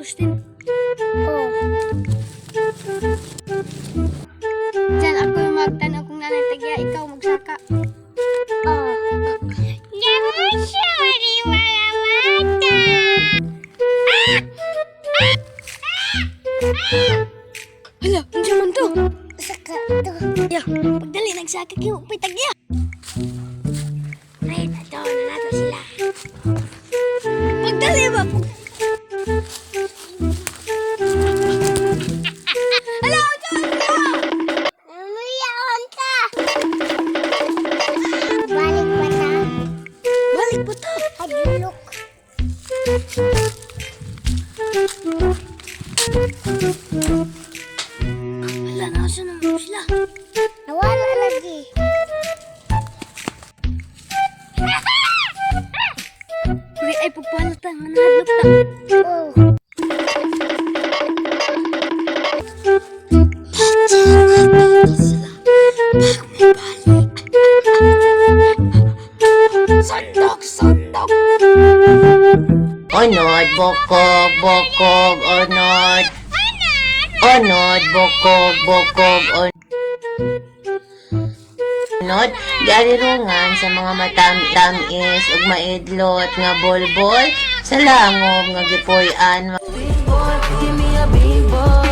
Agustin. Oh. Diyan ako yung magtanong kung nanay tagya, ikaw magsaka. Oh. Never sorry, wala mata. Hala, ano man to? Saka to. Ya, pagdali nagsaka kayo, upay tagya. Ay, nato na nato sila. Pagdali ba? Hala, Hala, nasa naman sila. Nawala lagi. Uy, ay pagpalatan, manadlok ta. Oh. Onod, bokog, bokog, onod. Onod, bokog, bokog, on. Onod, garirungan sa mga matam-tamis ug maidlot nga bolbol sa langob nga gipuy-an Big boy, give me a big boy.